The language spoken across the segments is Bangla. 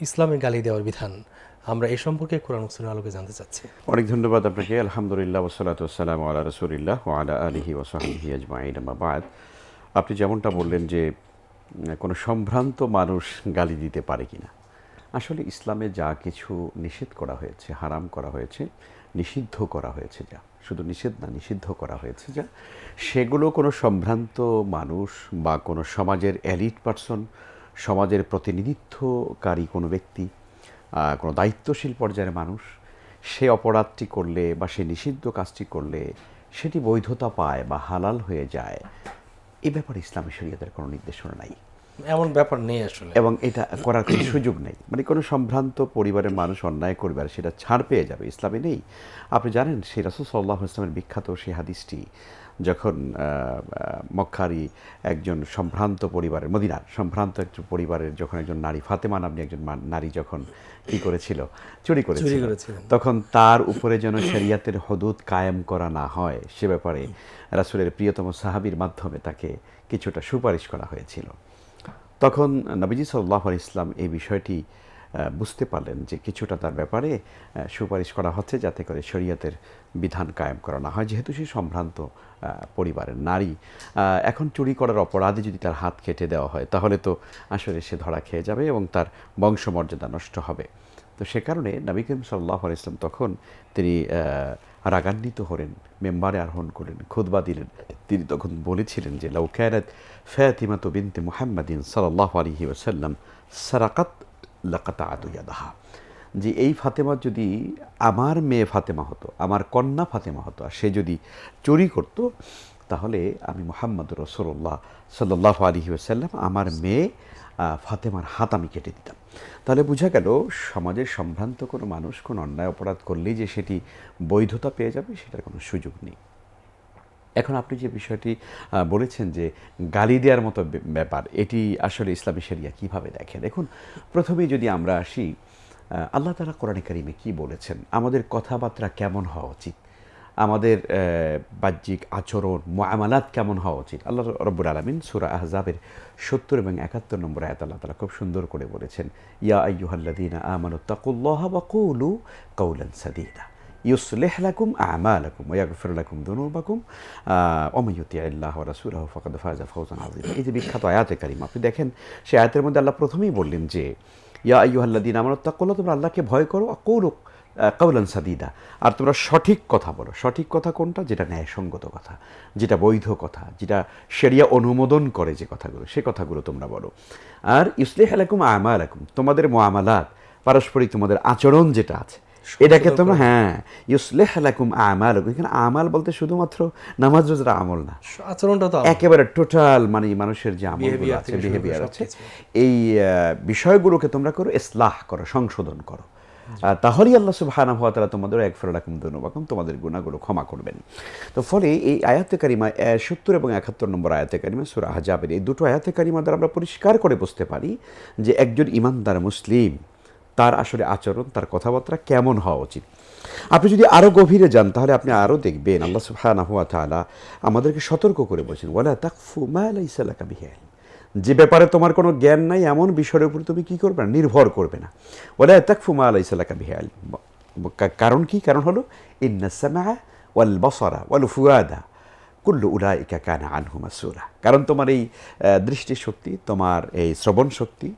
ইসলামে গালি দেওয়ার বিধান। আমরা এই সম্পর্কে কোরআন মুসলিমের আলোকে জানতে চাচ্ছি। অনেক ধন্যবাদ আপনাকে। আলহামদুলিল্লাহ ওসালাত ওসালাম আল্লাহ রসুলিল্লাহ আলা আলিহি ওসাহি আজমাইন। বাদ। আপনি যেমনটা বললেন যে, কোনো সম্ভ্রান্ত মানুষ গালি দিতে পারে কি না আসলে ইসলামে যা কিছু নিষেধ করা হয়েছে, হারাম করা হয়েছে, নিষিদ্ধ করা হয়েছে যা, শুধু নিষেধ না, নিষিদ্ধ করা হয়েছে যা, সেগুলো কোনো সম্ভ্রান্ত মানুষ বা কোনো সমাজের এলিট পার্সন সমাজের প্রতিনিধিত্বকারী কোনো ব্যক্তি কোনো দায়িত্বশীল পর্যায়ের মানুষ, সে অপরাধটি করলে বা সে নিষিদ্ধ কাজটি করলে সেটি বৈধতা পায় বা হালাল হয়ে যায়, এ ব্যাপারে ইসলামী শরীয়তের কোনো নির্দেশনা নাই। এমন ব্যাপার নেই আসলে। এবং এটা করার কোনো সুযোগ নেই। মানে কোনো সম্ভ্রান্ত পরিবারের মানুষ অন্যায় করবে আর সেটা ছাড় পেয়ে যাবে ইসলামে নেই। আপনি জানেন সেই রাসুল সাল্লাহ ইসলামের বিখ্যাত সেই হাদিসটি যখন মক্কারি একজন সম্ভ্রান্ত পরিবারের মদিনার সম্ভ্রান্ত একজন পরিবারের যখন একজন নারী ফাতেমা নামনি একজন নারী যখন কি করেছিল? চুরি করেছিল। তখন তার উপরে যেন শরিয়াতের হদুদ কায়েম করা না হয় সে ব্যাপারে রাসুলের প্রিয়তম সাহাবীর মাধ্যমে তাকে কিছুটা সুপারিশ করা হয়েছিল। তখন নবীজি সাল্লাহ ইসলাম এই বিষয়টি বুঝতে পারলেন যে কিছুটা তার ব্যাপারে সুপারিশ করা হচ্ছে যাতে করে শরীয়তের বিধান কায়েম করা না হয়। যেহেতু সে সম্ভ্রান্ত পরিবারের নারী এখন চুরি করার অপরাধে যদি তার হাত কেটে দেওয়া হয়, তাহলে তো আসলে সে ধরা খেয়ে যাবে এবং তার বংশমর্যাদা নষ্ট হবে। তো সে কারণে নবী করিম সাল্লাহ ইসলাম তখন তিনি রাগান্বিত হলেন, মেম্বারে আরোহণ করলেন খুদবা দিলেন। তিনি তখন বলেছিলেন যে লৌকায়রাত তো বিনতে মোহাম্মদিন সাল্লাহ আলহি ওসাল্লাম সারাকাত লাকাতা আদুয়াদাহা যে, এই ফাতেমা যদি আমার মেয়ে ফাতেমা হতো, আমার কন্যা ফাতেমা হতো, আর সে যদি চুরি করতো তাহলে আমি মোহাম্মদ রসুল্লাহ সাল্লাহ আলহি ওসাল্লাম আমার মেয়ে ফাতেমার হাত আমি কেটে দিতাম। তাহলে বোঝা গেল সমাজের সম্ভ্রান্ত কোনো মানুষ, কোনো অন্যায় অপরাধ করলেই যে সেটি বৈধতা পেয়ে যাবে, সেটার কোনো সুযোগ নেই। এখন আপনি যে বিষয়টি বলেছেন যে গালি দেওয়ার মতো ব্যাপার, এটি আসলে ইসলামী শরিয়া কীভাবে দেখে? দেখুন, প্রথমেই যদি আমরা আসি আল্লাহ তালা কোরআন কারিমে কি বলেছেন? আমাদের কথাবার্তা কেমন হওয়া উচিত? আমাদের বাহ্যিক আচরণ মামালাত কেমন হওয়া উচিত? আল্লাহ রব্বুর আলমিন সুরা আহজাবের সত্তর এবং একাত্তর নম্বর আয়াত আল্লাহ তালা খুব সুন্দর করে বলেছেন, ইয়া আইয়ুহাল্লাদিনা আমানুত্তাকুল্লাহ বা কৌলু কৌলান সাদিদা, ইউসলেহ লাকুম আমালাকুম ওয়াগফির লাকুম দুনুবাকুম ওমান ইউতিআল্লাহ ওয়া রাসূলাহু ফাকাদ ফাজা ফাওজান আযীমা। এই যে বিখ্যাত আয়াতে কারিমা, আপনি দেখেন সেই আয়াতের মধ্যে আল্লাহ প্রথমেই বললেন যে, ইয়া আইয়ুহাল্লাযীনা আমানু তাকুল্লাহ, তোমরা আল্লাহকে ভয় করো আকুলু কাউলান সাদিদা। আর তোমরা সঠিক কথা বলো। সঠিক কথা কোনটা? যেটা ন্যায়সঙ্গত কথা যেটা বৈধ কথা যেটা সেরিয়া অনুমোদন করে যে কথাগুলো সে কথাগুলো তোমরা বলো। আর ইসলেহ আলাকুম আমালাকুম তোমাদের মুআমালাত পারস্পরিক তোমাদের আচরণ যেটা আছে এটাকে তোমরা হ্যাঁ ইউসলেহ লাকুম আমাল এখানে আমাল বলতে শুধুমাত্র নামাজ রোজার আমল না। আচরণটা তো একেবারে টোটাল মানে মানুষের যে আমলগুলো আছে বিহেভিয়ার আছে। এই বিষয়গুলোকে তোমরা করো ইসলাহ করো সংশোধন করো। তাহলেই আল্লাহ সুবহানাহু হওয়া তাআলা তোমাদের এক ফেরালাকুম দুনুবাকুম তোমাদের গুণাগুলো ক্ষমা করবেন। তো ফলে এই আয়াতে কারিমা সত্তর এবং একাত্তর নম্বর আয়াতে কারিমা, সুরা হাজাবের এই দুটো আয়াতে কারিমা দ্বারা আমরা পরিষ্কার করে বুঝতে পারি যে একজন ইমানদার মুসলিম, তার আসলে আচরণ, তার কথাবার্তা কেমন হওয়া উচিত। আপনি যদি আরও গভীরে যান, তাহলে আপনি আরও দেখবেন আল্লাহ সুবহানাহু ওয়া তাআলা আমাদেরকে সতর্ক করে বলছেন, ওয়ালা তাকফু মা লাইসা লাকা বিহি ইলম। যে ব্যাপারে তোমার কোনো জ্ঞান নাই, এমন বিষয়ের উপর তুমি কী করবে না? নির্ভর করবে না। ওলা এতাক ফুমা আলাই লাকা বিহি কারণ কি? কারণ হলো ইন্নাসামা ওয়াল বসরা ওয়াল ফুয়াদা। কুল্লু উলাইকা কানা আনহু মাসুলা কারণ তোমার এই আহ, দৃষ্টি শক্তি তোমার এই শ্রবণ শক্তি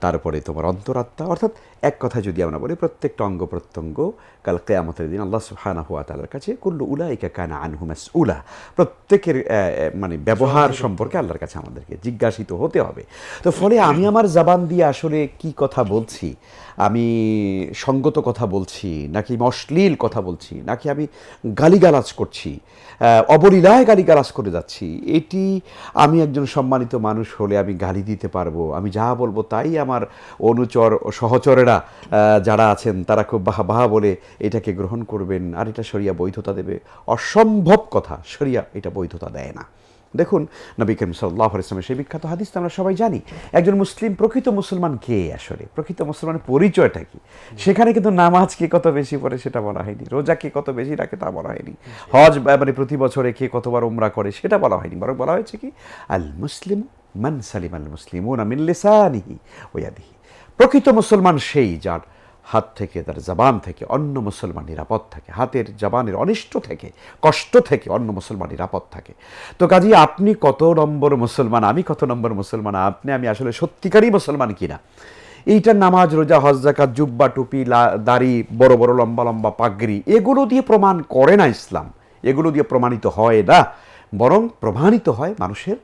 তারপরে তোমার অন্তরাত্মা অর্থাৎ এক কথা যদি আমরা বলি প্রত্যেকটা অঙ্গ প্রত্যঙ্গ কাল কেয়ামতের দিন আল্লাহ সুবহানাহু ওয়া তাআলার কাছে কুল্লু উলাইকা কানা আনহু মাসউলা। প্রত্যেকের আহ, আহ, মানে ব্যবহার সম্পর্কে আল্লাহর কাছে আমাদেরকে জিজ্ঞাসিত হতে হবে। তো ফলে আমি আমার জাবান দিয়ে আসলে কি কথা বলছি? আমি সঙ্গত কথা বলছি? নাকি অশ্লীল কথা বলছি? নাকি আমি গালিগালাজ করছি? আহ, অবলীলায় গালিগালাজ করে যাচ্ছি। এটি আমি একজন সম্মানিত মানুষ হলে আমি গালি দিতে পারব। আমি যা বলব তাই আমার অনুচর সহচরেরা যারা আছেন, তারা খুব বাহা বাহা বলে এটাকে গ্রহণ করবেন। আর এটা সরিয়া বৈধতা দেবে। অসম্ভব কথা। সরিয়া এটা বৈধতা দেয় না। দেখুন, নবী করিম সাল্লাহ ইসলামের সেই বিখ্যাত হাদিস তো আমরা সবাই জানি। একজন মুসলিম, প্রকৃত মুসলমান কে আসলে? প্রকৃত মুসলমানের পরিচয়টা কি? সেখানে কিন্তু নামাজ কে কত বেশি পড়ে সেটা বলা হয়নি, রোজা কে কত বেশি রাখে তা বলা হয়নি, হজ মানে প্রতি বছরে কে কতবার উমরা করে সেটা বলা হয়নি, বরং বলা হয়েছে কি, আল মুসলিম মান সালিম আল মুসলিম ও নামিন লেসানিহি ওয়াদিহি প্রকৃত মুসলমান সেই যার হাত থেকে, তার জবান থেকে অন্য মুসলমান নিরাপদ থাকে। হাতের জবানের অনিষ্ট থেকে, কষ্ট থেকে অন্য মুসলমান নিরাপদ থাকে। তো কাজী, আপনি কত নম্বর মুসলমান? আমি কত নম্বর মুসলমান? আপনি, আমি আসলে সত্যিকারই মুসলমান কিনা? এইটা নামাজ, রোজা, হজ জুব্বা, টুপি দাড়ি, বড় বড়, লম্বা লম্বা, পাগড়ি, এগুলো দিয়ে প্রমাণ করে না ইসলাম। এগুলো দিয়ে প্রমাণিত হয় না। বরং প্রমাণিত হয় মানুষের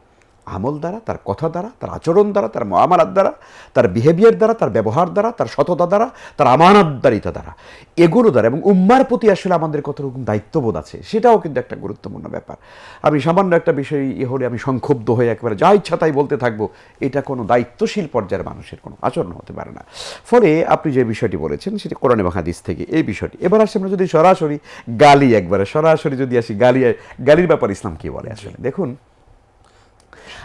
আমল দ্বারা, তার কথা দ্বারা, তার আচরণ দ্বারা, তার মহামারাত দ্বারা, তার বিহেভিয়ার দ্বারা, তার ব্যবহার দ্বারা, তার সততা দ্বারা, তার আমানতদারিতা দ্বারা, এগুলো দ্বারা। এবং উম্মার প্রতি আসলে আমাদের কত রকম দায়িত্ববোধ আছে, সেটাও কিন্তু একটা গুরুত্বপূর্ণ ব্যাপার। আমি সামান্য একটা বিষয় এ হলে আমি সংক্ষুব্ধ হয়ে একেবারে যা ইচ্ছা তাই বলতে থাকব, এটা কোনো দায়িত্বশীল পর্যায়ের মানুষের কোনো আচরণ হতে পারে না। ফলে আপনি যে বিষয়টি বলেছেন, সেটি কোরআন এবং থেকে এই বিষয়টি। এবার আসলে আমরা যদি সরাসরি গালি, একবারে সরাসরি যদি আসি গালি, গালির ব্যাপার ইসলাম কি বলে আসলে? দেখুন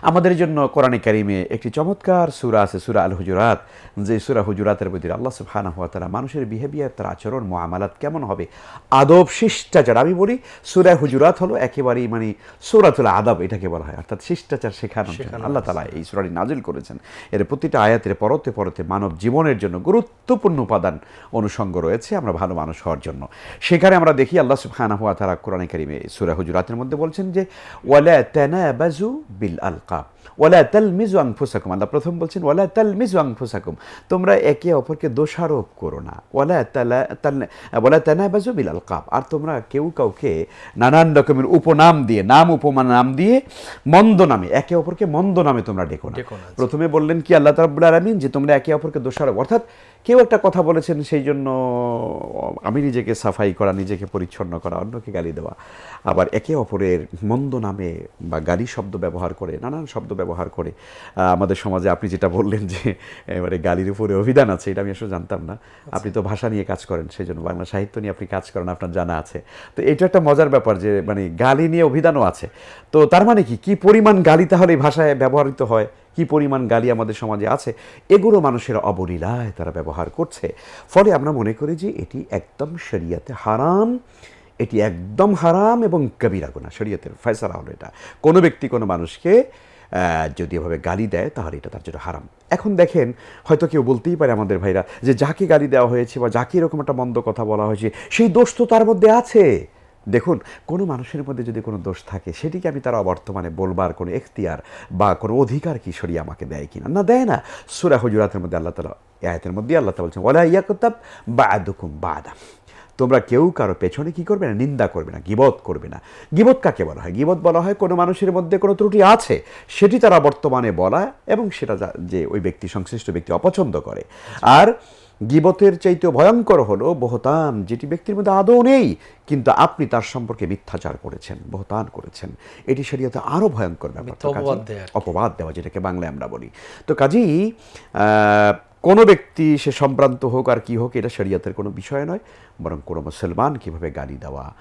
আমাদের জন্য কোরআনে কারিমে একটি চমৎকার সুরা আছে সুরা আল হুজুরাত যে সুরা হুজুরাতের প্রতি আল্লাহ সুবহানাহু ওয়া তাআলা মানুষের বিহেভিয়ার তার আচরণ মুআমালাত কেমন হবে? আদব শিষ্টাচার। আমি বলি সুরা হুজুরাত হলো একেবারেই মানে সুরাতুল আদব এটাকে বলা হয়। অর্থাৎ শিষ্টাচার জন্য। আল্লাহ তাআলা এই সুরাটি নাজিল করেছেন। এর প্রতিটা আয়াতের পরতে পরতে মানব জীবনের জন্য গুরুত্বপূর্ণ উপাদান অনুষঙ্গ রয়েছে। আমরা ভালো মানুষ হওয়ার জন্য। সেখানে আমরা দেখি আল্লাহ সুবহানাহু হওয়া তারা কোরআনে কারিমে সুরা হুজুরাতের মধ্যে বলছেন যে ওয়ালা তানাবাজু বিল আলকাব ওয়ালা তালমিজু আনফুসাকুম। আল্লাহ প্রথম বলছেন ওয়ালা তালমিজু আনফুসাকুম। তোমরা একে অপরকে দোষারোপ করো না। ওয়ালা তালা তাল ওয়ালা তানাবাজু বিল আলকাব আর তোমরা কেউ কাউকে নানান রকমের উপনাম দিয়ে নাম উপমা নাম দিয়ে মন্দ নামে একে অপরকে মন্দ নামে তোমরা ডেকো না। জি। প্রথমে বললেন কি আল্লাহ তারাবুল আলমিন যে তোমরা একে অপরকে দোষারোপ অর্থাৎ কেউ একটা কথা বলেছেন সেই জন্য আমি নিজেকে সাফাই করা নিজেকে পরিচ্ছন্ন করা অন্যকে গালি দেওয়া। আবার একে অপরের মন্দ নামে বা গালি শব্দ ব্যবহার করে নানান শব্দ ব্যবহার করে আমাদের সমাজে আপনি যেটা বললেন যে এবারে গালির উপরে অভিধান আছে এটা আমি আসলে জানতাম না। আপনি তো ভাষা নিয়ে কাজ করেন সেই জন্য বাংলা সাহিত্য নিয়ে আপনি কাজ করেন আপনার জানা আছে। তো এটা একটা মজার ব্যাপার যে মানে গালি নিয়ে অভিধানও আছে। তো তার মানে কি? কি পরিমাণ গালি তাহলে এই ভাষায় ব্যবহৃত হয়? কি পরিমাণ গালি আমাদের সমাজে আছে, এগুলো মানুষের অবলীলায় তারা ব্যবহার করছে। ফলে আমরা মনে করি যে এটি একদম শরিয়াতে হারাম, এটি একদম হারাম এবং কবিরা গুণা শরীয়তের ফয়সালা হলো এটা। কোনো ব্যক্তি, কোনো মানুষকে যদি এভাবে গালি দেয় তাহলে এটা তার জন্য হারাম। এখন দেখেন, হয়তো কেউ বলতেই পারে আমাদের ভাইরা যে যাকে গালি দেওয়া হয়েছে বা যাকে এরকম একটা মন্দ কথা বলা হয়েছে, সেই দোষ তো তার মধ্যে আছে। দেখুন, কোনো মানুষের মধ্যে যদি কোনো দোষ থাকে, সেটিকে আমি তারা বর্তমানে বলবার কোনো এখতিয়ার বা কোনো অধিকার কি সরিয়ে আমাকে দেয় কিনা? না, দেয় না। সুরা হুজুরাতের মধ্যে আল্লাহ তালা এই আয়াতের মধ্যে আল্লাহ তালা বলছেন ওলা ইয়া ইয়াকুতাব বা আদুকুম বা আদাম তোমরা কেউ কারও পেছনে কি করবে না, নিন্দা করবে না, গিবত করবে না। গিবত কাকে বলা হয়? গিবত বলা হয় কোনো মানুষের মধ্যে কোনো ত্রুটি আছে, সেটি তারা বর্তমানে বলা এবং সেটা যে ওই ব্যক্তি, সংশ্লিষ্ট ব্যক্তি অপছন্দ করে। আর গিবতের চাইতেও ভয়ঙ্কর হলো বহতান যেটি ব্যক্তির মধ্যে আদৌ নেই কিন্তু আপনি তার সম্পর্কে মিথ্যাচার করেছেন বহতান করেছেন। এটি শরিয়াতে আরও ভয়ঙ্কর ব্যাপার। অপবাদ দেওয়া যেটাকে বাংলায় আমরা বলি। তো কাজেই কোনো ব্যক্তি সে সম্ভ্রান্ত হোক আর কি হোক এটা শরিয়াতের কোনো বিষয় নয় বরং কোনো মুসলমান কীভাবে গালি দেওয়া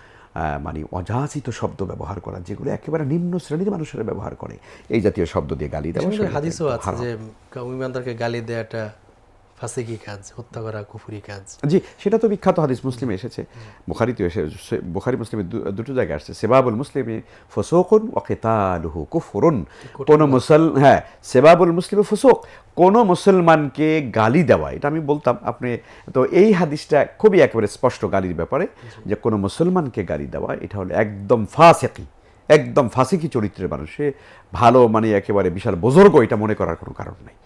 মানে অযাচিত শব্দ ব্যবহার করা যেগুলো একেবারে নিম্ন শ্রেণির মানুষেরা ব্যবহার করে এই জাতীয় শব্দ দিয়ে গালি দেওয়া হাদিসও আছে যে ইমানদারকে গালি দেওয়াটা ফাসিকি কাজ হত্যা করা কুফুরি কাজ জি সেটা তো বিখ্যাত হাদিস মুসলিমে এসেছে। বুখারিতে এসে বুখারি মুসলিমে দুটো জায়গায় আসছে। সেবাবুল মুসলিমে ফসোকুন ও কেতালুহু কুফরুন। কোনো মুসল হ্যাঁ সেবাবুল মুসলিমে ফসোক কোনো মুসলমানকে গালি দেওয়া এটা আমি বলতাম আপনি তো এই হাদিসটা খুবই একেবারে স্পষ্ট গালির ব্যাপারে যে কোনো মুসলমানকে গালি দেওয়া এটা হলো একদম ফাসেকি একদম ফাসিকি চরিত্রের মানুষে। ভালো মানে একেবারে বিশাল বুজুর্গ এটা মনে করার কোনো কারণ নেই।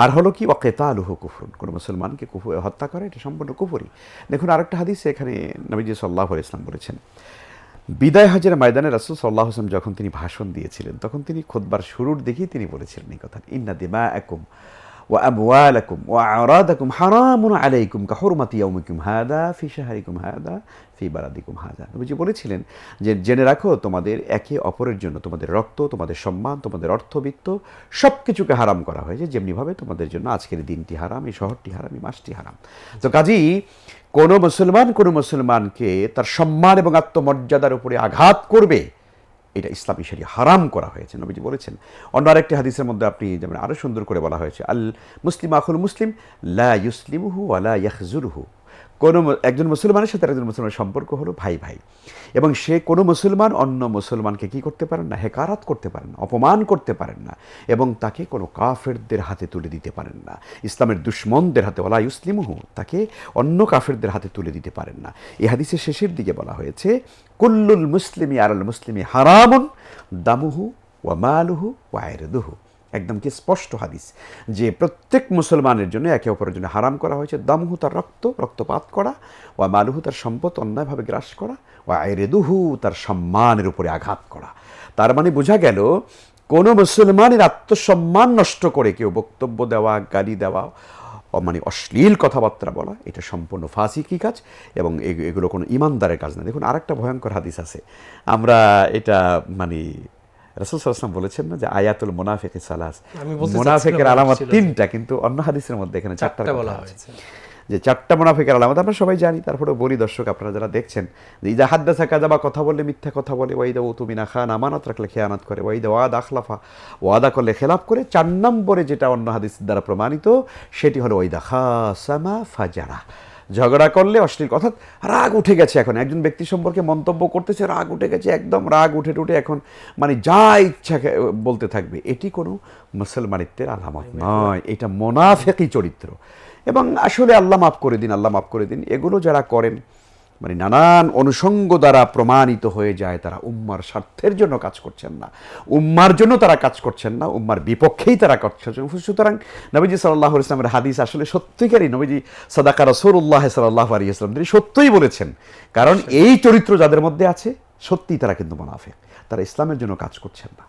আর হলো কি অকেতা আলুহ কুফরুন কোনো মুসলমানকে কুফু, হত্যা করে, এটা সম্পূর্ণ কুফুরি। দেখুন, আরেকটা হাদিস এখানে নবীজি সাল্লাহ ইসলাম বলেছেন, বিদায় হাজের ময়দানে রাসুল সাল্লাহ হোসেন যখন তিনি ভাষণ দিয়েছিলেন, তখন তিনি খোদবার শুরুর দিকেই তিনি বলেছিলেন এই কথা, ইন্না দিমা একুম ওয়া আবওয়ালাকুম ওয়া আরাদাকুম হারামুন আলাইকুম কা হুরমাতি ইয়াউমিকুম হাদা ফি শাহরিকুম হাদা ফি বারাদিকুম হাদা বুঝি বলেছিলেন যে, জেনে রাখো, তোমাদের একে অপরের জন্য তোমাদের রক্ত, তোমাদের সম্মান, তোমাদের অর্থবিত্ত সব কিছুকে হারাম করা হয়েছে। যেমনিভাবে তোমাদের জন্য আজকের দিনটি হারাম, এই শহরটি হারাম, এই মাসটি হারাম। তো কাজী, কোনো মুসলমান কোনো মুসলমানকে তার সম্মান এবং আত্মমর্যাদার উপরে আঘাত করবে এটা ইসলামী শরীয় হারাম করা হয়েছে, নবীজি বলেছেন। অন্য আরেকটি হাদিসের মধ্যে আপনি যেমন আরও সুন্দর করে বলা হয়েছে আল মুসলিম আখুল মুসলিম লা ইউসলিমুহু আলা ইয়াখজুরহু। কোনো একজন মুসলমানের সাথে একজন মুসলমানের সম্পর্ক হলো ভাই ভাই। এবং সে কোনো মুসলমান অন্য মুসলমানকে কি করতে পারেন না, হেকারাত করতে পারেন না, অপমান করতে পারেন না এবং তাকে কোনো কাফেরদের হাতে তুলে দিতে পারেন না। ইসলামের দুশ্মনদের হাতে ওলা ইসলিমহু তাকে অন্য কাফেরদের হাতে তুলে দিতে পারেন না। এই হাদিসের শেষের দিকে বলা হয়েছে, কুল্লুল মুসলিমি আলাল মুসলিমি হারামুন, দামুহু ওয়া মালুহু ওয়া আয়রদুহু একদম কি স্পষ্ট হাদিস যে প্রত্যেক মুসলমানের জন্য একে অপরের জন্য হারাম করা হয়েছে। দামহু তার রক্ত, রক্তপাত করা, ওয়া মালুহু তার সম্পদ অন্যায়ভাবে গ্রাস করা, ওয়া আয়রেদুহু তার সম্মানের উপরে আঘাত করা। তার মানে বোঝা গেল, কোনো মুসলমানের আত্মসম্মান নষ্ট করে কেউ বক্তব্য দেওয়া, গালি দেওয়া মানে অশ্লীল কথাবার্তা বলা, এটা সম্পূর্ণ ফাঁসিকি কাজ এবং এগ- এগুলো কোনো ইমানদারের কাজ না। দেখুন আরেকটা ভয়ঙ্কর হাদিস আছে। আমরা এটা মানে রাসুল সাল্লাম বলেছেন না যে আয়াতুল মোনাফেক সালাস মোনাফেকের আলামত তিনটা কিন্তু অন্য হাদিসের মধ্যে এখানে চারটা বলা হয়েছে। যে চারটা মোনাফেকের আলামত আমরা সবাই জানি তারপরে বলি দর্শক আপনারা যারা দেখছেন যে হাদ্দাসা কাজাবা কথা বললে মিথ্যা কথা বলে ওয়াইদা ও তুমি না খান আমানত রাখলে খেয়ানত করে ওয়াইদা ওয়াদ আখলাফা ওয়াদা করলে খেলাফ করে চার নম্বরে যেটা অন্য হাদিস দ্বারা প্রমাণিত সেটি হলো ওইদা খাসামা ফাজারা ঝগড়া করলে অশ্লীল কথা রাগ উঠে গেছে এখন। একজন ব্যক্তি সম্পর্কে মন্তব্য করতেছে রাগ উঠে গেছে একদম রাগ উঠে টুটে এখন মানে যা ইচ্ছা বলতে থাকবে। এটি কোনো মুসলমানিত্বের আলামত নয়। এটা মোনাফেকি চরিত্র। এবং আসলে আল্লাহ মাফ করে দিন আল্লাহ মাফ করে দিন। এগুলো যারা করেন মানে নানান অনুষঙ্গ দ্বারা প্রমাণিত হয়ে যায় তারা উম্মার স্বার্থের জন্য কাজ করছেন না। উম্মার জন্য তারা কাজ করছেন না, উম্মার বিপক্ষেই তারা করছেন। সুতরাং নবীজি সাল্লাহ ইসলামের হাদিস আসলে সত্যিকারই নবীজি সাদাকা রসুল্লাহ সাল্লাহ আলী ইসলাম তিনি সত্যই বলেছেন, কারণ এই চরিত্র যাদের মধ্যে আছে, সত্যিই তারা কিন্তু মোনাফেক, তারা ইসলামের জন্য কাজ করছেন না।